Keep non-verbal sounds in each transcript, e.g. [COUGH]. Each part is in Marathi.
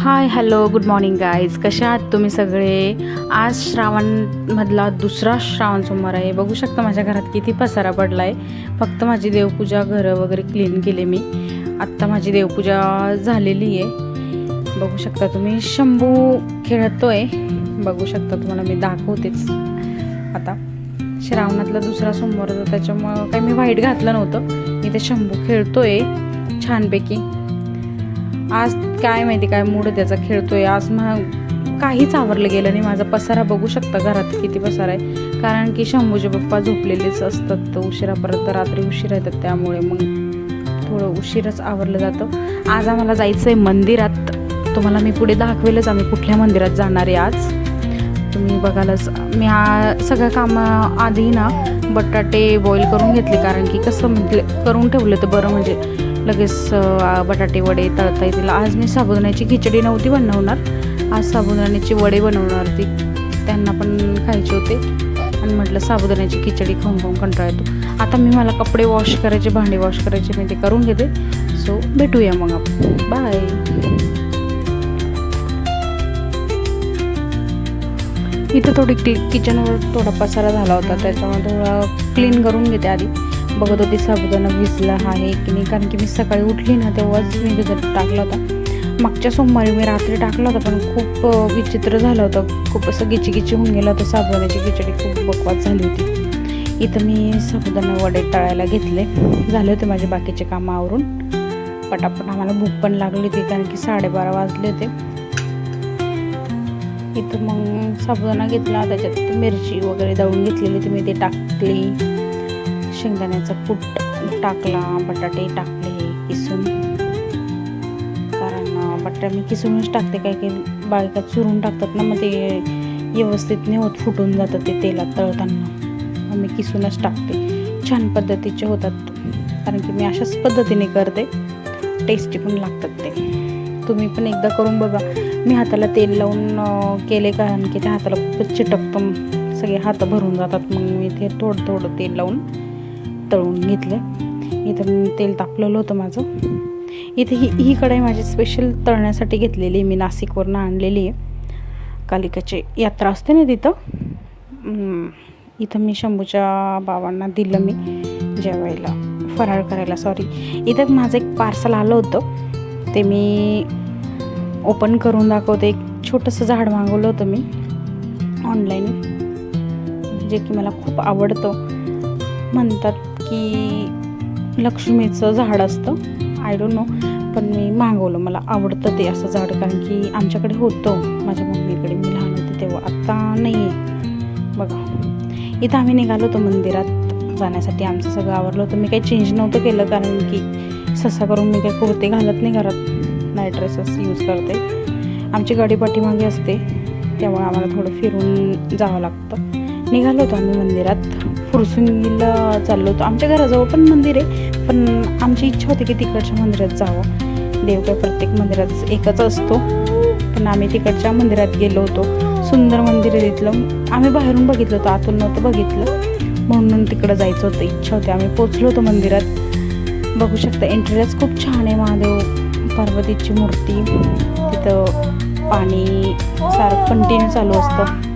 Hi hello good morning guys कशा आहात तुम्ही सगळे? आज श्रावणमधला दुसरा श्रावण सोमवार आहे. बघू शकता माझ्या घरात किती पसारा पडला आहे फक्त माझी देवपूजा घरं वगैरे क्लीन केले मी. आत्ता माझी देवपूजा झालेली आहे. बघू शकता तुम्ही शंभू खेळतो आहे बघू शकता तुम्हाला मी दाखवतेच. आता श्रावणातला दुसरा सोमवार होता त्याच्यामुळं काही मी वाईट घातलं नव्हतं. इथे शंभू खेळतो आहे छानपैकी. आज काय माहिती काय मूड त्याचा खेळतोय. आज मग काहीच आवरलं गेलं नाही. माझा पसारा बघू शकता घरात किती पसारा आहे. कारण की शंभूचे पप्पा झोपलेलेच असतात. तर उशिरापर्यंत रात्री उशीर येतात. त्यामुळे मग थोडं उशीरच आवरलं जातं. आज आम्हाला जायचं आहे मंदिरात. तुम्हाला मी पुढे दाखवेलच आम्ही कुठल्या मंदिरात जाणार आहे आज. तुम्ही बघालच. मी आ सगळं कामं आधी ना बटाटे बॉईल करून घेतले. कारण की कसं म्हटले करून ठेवलं तर बरं. म्हणजे लगेच बटाटे वडे तळता येतील. आज मी साबुदाण्याची खिचडी नव्हती बनवणार. आज साबुदाण्याचे वडे बनवणार ती त्यांना पण खायचे होते. आणि म्हटलं साबुदाण्याची खिचडी खाऊन खाऊन कंटाळा येतो. आता मी मला कपडे वॉश करायचे भांडे वॉश करायचे मी ते करून घेते. सो भेटूया मग आपण. बाय इथं थोडी किचनवर थोडा पसारा झाला होता. त्याच्यामुळे थोडा क्लीन करून घेते आधी. बघत होती साबुदाणा भिजला आहे की नाही? कारण की मी सकाळी उठली ना तेव्हाच मी भिजत टाकला होता. मागच्या सोमवारी मी रात्री टाकला होता पण खूप विचित्र झालं होतं. खूप असं गिची होऊन गेलं होतं साबुदाण्याची खिचडी खूप बकवास झाली होती. इथं मी साबुदाणा वडे तळायला घेतले. झाले होते माझे बाकीचे कामं आवरून. पटापट आम्हाला भूक पण लागली होती कारण की साडेबारा वाजले होते. इथं मग साबुदाणा घेतला त्याच्यात मिरची वगैरे दळून घेतलेली ती मी ते टाकली. शेंगदाण्याचं कूट टाकला बटाटे टाकले किसून. कारण बटाटा मी किसूनच टाकते. काही काही बायका चुरून टाकतात ना मग ते व्यवस्थित नाही होत फुटून जातात ते तेलात तळताना. मी किसूनच टाकते. छान पद्धतीचे होतात. कारण की मी अशाच पद्धतीने करते. टेस्टी पण लागतात ते. तुम्ही पण एकदा करून बघा. मी हाताला तेल लावून केले कारण की त्या हाताला खूपच चिटकतं. सगळे हात भरून जातात. मग मी ते थोडं थोडं तेल लावून तळून घेतलं इथं तेल तापलेलं होतं माझं. इथे ही ही कढाई माझी स्पेशल तळण्यासाठी घेतलेली आहे. मी नाशिकवरनं आणलेली आहे. कालिकाची यात्रा असते ना तिथं? इथं मी शंभूच्या बाबांना दिलं मी जेवायला. फराळ करायला सॉरी इथं माझं एक पार्सल आलं होतं. ते मी ओपन करून दाखवते. एक छोटंसं झाड मागवलं होतं मी ऑनलाईन जे की मला खूप आवडतं. म्हणतात की लक्ष्मीचं झाड असतं. आय डोंट नो पण मी मागवलं. मला आवडतं ते असं झाड कारण की आमच्याकडे होतं. माझ्या मम्मीकडे मी लहान होते तेव्हा. आत्ता नाही आहे बघा. इथं आम्ही निघालो होतो मंदिरात जाण्यासाठी. आमचं सगळं आवरलं होतं. मी काही चेंज नव्हतं केलं कारण की ससा करून मी काही कुर्ते घालत नाही घरात. नाईट ड्रेसेस यूज करते. आमची गाडी पाठीमागे असते. त्यामुळे आम्हाला थोडं फिरून जावं लागतं. निघालो होतो आम्ही मंदिरात. फुरसुंगीला चाललो होतो. आमच्या घराजवळ पण मंदिर आहे पण आमची इच्छा होती की तिकडच्या मंदिरात जावं. देव काय प्रत्येक मंदिरात एकच असतो. पण आम्ही तिकडच्या मंदिरात गेलो होतो. सुंदर मंदिर आहे तिथलं. आम्ही बाहेरून बघितलं होतं आतून नव्हतं बघितलं. म्हणून तिकडं जायचं होतं. इच्छा होती. आम्ही पोचलो होतो मंदिरात. बघू शकता एंट्रीलाच खूप छान आहे महादेव. पार्वतीची मूर्ती. तिथं पाणी सारं कंटिन्यू चालू असतं.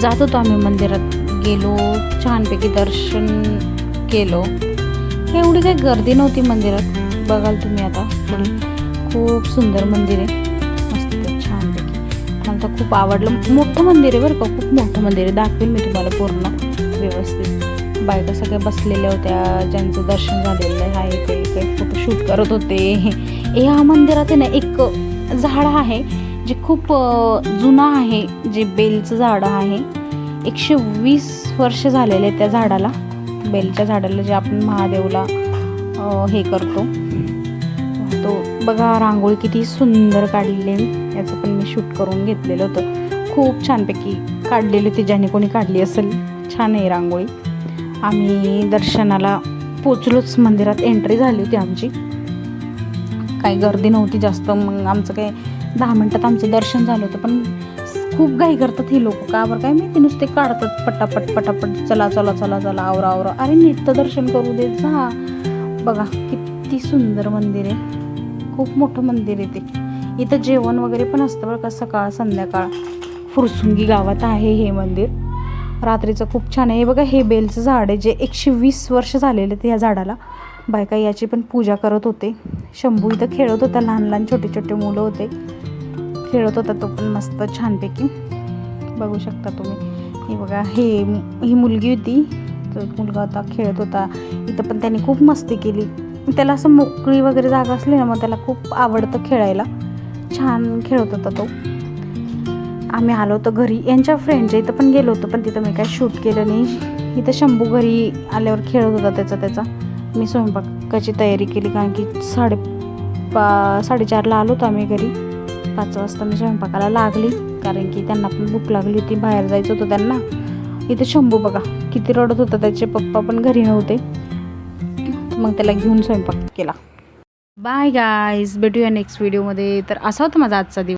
जात होतो आम्ही मंदिरात गेलो छानपैकी दर्शन केलो. एवढी काही गर्दी नव्हती मंदिरात. बघाल तुम्ही आता पुढे खूप सुंदर मंदिर आहे. मस्त छानपैकी. मला तर खूप आवडलं. मोठं मंदिर आहे बरं का खूप मोठं मंदिर आहे. दाखवेल मी तुम्हाला पूर्ण व्यवस्थित. बायका सगळ्या बसलेल्या होत्या ज्यांचं दर्शन झालेलं आहे ते काही फोटोशूट करत होते. [LAUGHS] या मंदिरात आहे ना एक झाड आहे जे खूप जुनं आहे जे बेलचं झाड आहे एकशे वीस वर्ष झालेले आहे त्या झाडाला. बेलच्या झाडाला जे आपण महादेवला हे करतो. तो बघा रांगोळी किती सुंदर काढलेली आहे. याचं पण मी शूट करून घेतलेलं होतं. खूप छानपैकी काढलेली होती ज्याने कोणी काढली असेल. छान आहे रांगोळी. आम्ही दर्शनाला पोचलोच. मंदिरात एंट्री झाली होती आमची. काही गर्दी नव्हती जास्त. मग आमचं काय दहा मिनटात आमचं दर्शन झालं होतं पण खूप घाई करतात हे लोक. का बरं काय माहिती नुसते काढतात पटापट पटापट चला चला चला चला आवरा आवरा. अरे नीट तर दर्शन करू दे जा. बघा किती सुंदर मंदिर आहे. खूप मोठं मंदिर आहे ते. इथं जेवण वगैरे पण असतं बरं का सकाळ संध्याकाळ. फुरसुंगी गावात आहे हे मंदिर. रात्रीचं खूप छान आहे. हे बघा हे बेलचं झाड आहे जे एकशे वीस वर्ष झालेले ते या झाडाला. बायका याची पण पूजा करत होते. शंभू इथं खेळत होता लहान लहान छोटे छोटे मुलं होते. खेळत होता तो पण मस्त छानपैकी. बघू शकता तुम्ही. हे बघा हे ही मुलगी होती. तो मुलगा होता खेळत होता. इथं पण त्यांनी खूप मस्ती केली. त्याला असं मोकळी वगैरे जागा असली ना मग त्याला खूप आवडतं खेळायला. छान खेळत होता तो. आम्ही आलो होतो घरी. यांच्या फ्रेंडच्या इथं पण गेलो होतो पण तिथं मी काय शूट केलं नाही. इथं शंभू घरी आल्यावर खेळत होता त्याचा त्याचा. मी स्वयंपाकाची तयारी केली कारण की साडे पा साडेचारला आलो होतो आम्ही घरी. पाच वाजता मी स्वयंपाकाला लागली कारण की त्यांना पण भूक लागली होती बाहेर जायचं होतं त्यांना. इथे शंभू बघा किती रडत होता त्याचे पप्पा पण घरी नव्हते. मग त्याला घेऊन स्वयंपाक केला. बाय गाईज भेटूया नेक्स्ट व्हिडिओमध्ये तर असा होता माझा आजचा दिवस.